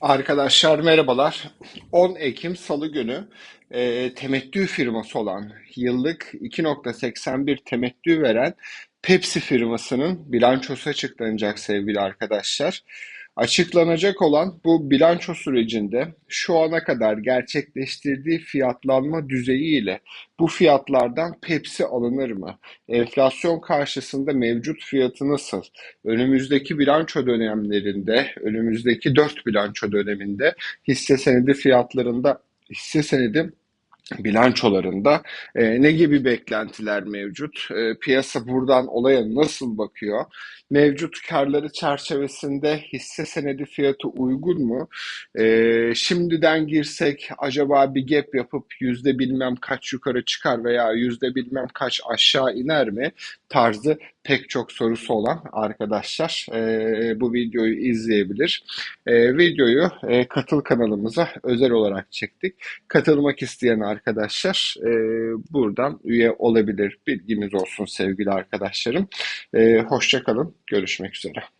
Arkadaşlar merhabalar. 10 Ekim Salı günü e, temettü firması olan yıllık 2.81 temettü veren Pepsi firmasının bilançosu açıklanacak sevgili arkadaşlar. Açıklanacak olan bu bilanço sürecinde şu ana kadar gerçekleştirdiği fiyatlanma düzeyiyle bu fiyatlardan Pepsi alınır mı? Enflasyon karşısında mevcut fiyatı nasıl? Önümüzdeki bilanço dönemlerinde, önümüzdeki 4 bilanço döneminde hisse senedi fiyatlarında hisse senedi bilançolarında e, ne gibi beklentiler mevcut? E, piyasa buradan olaya nasıl bakıyor? Mevcut karları çerçevesinde hisse senedi fiyatı uygun mu? E, şimdiden girsek acaba bir gap yapıp yüzde bilmem kaç yukarı çıkar veya yüzde bilmem kaç aşağı iner mi? Tarzı pek çok sorusu olan arkadaşlar e, bu videoyu izleyebilir. E, videoyu e, katıl kanalımıza özel olarak çektik. Katılmak isteyen arkadaşlar e, buradan üye olabilir. Bilginiz olsun sevgili arkadaşlarım. E, Hoşçakalın. Görüşmek üzere.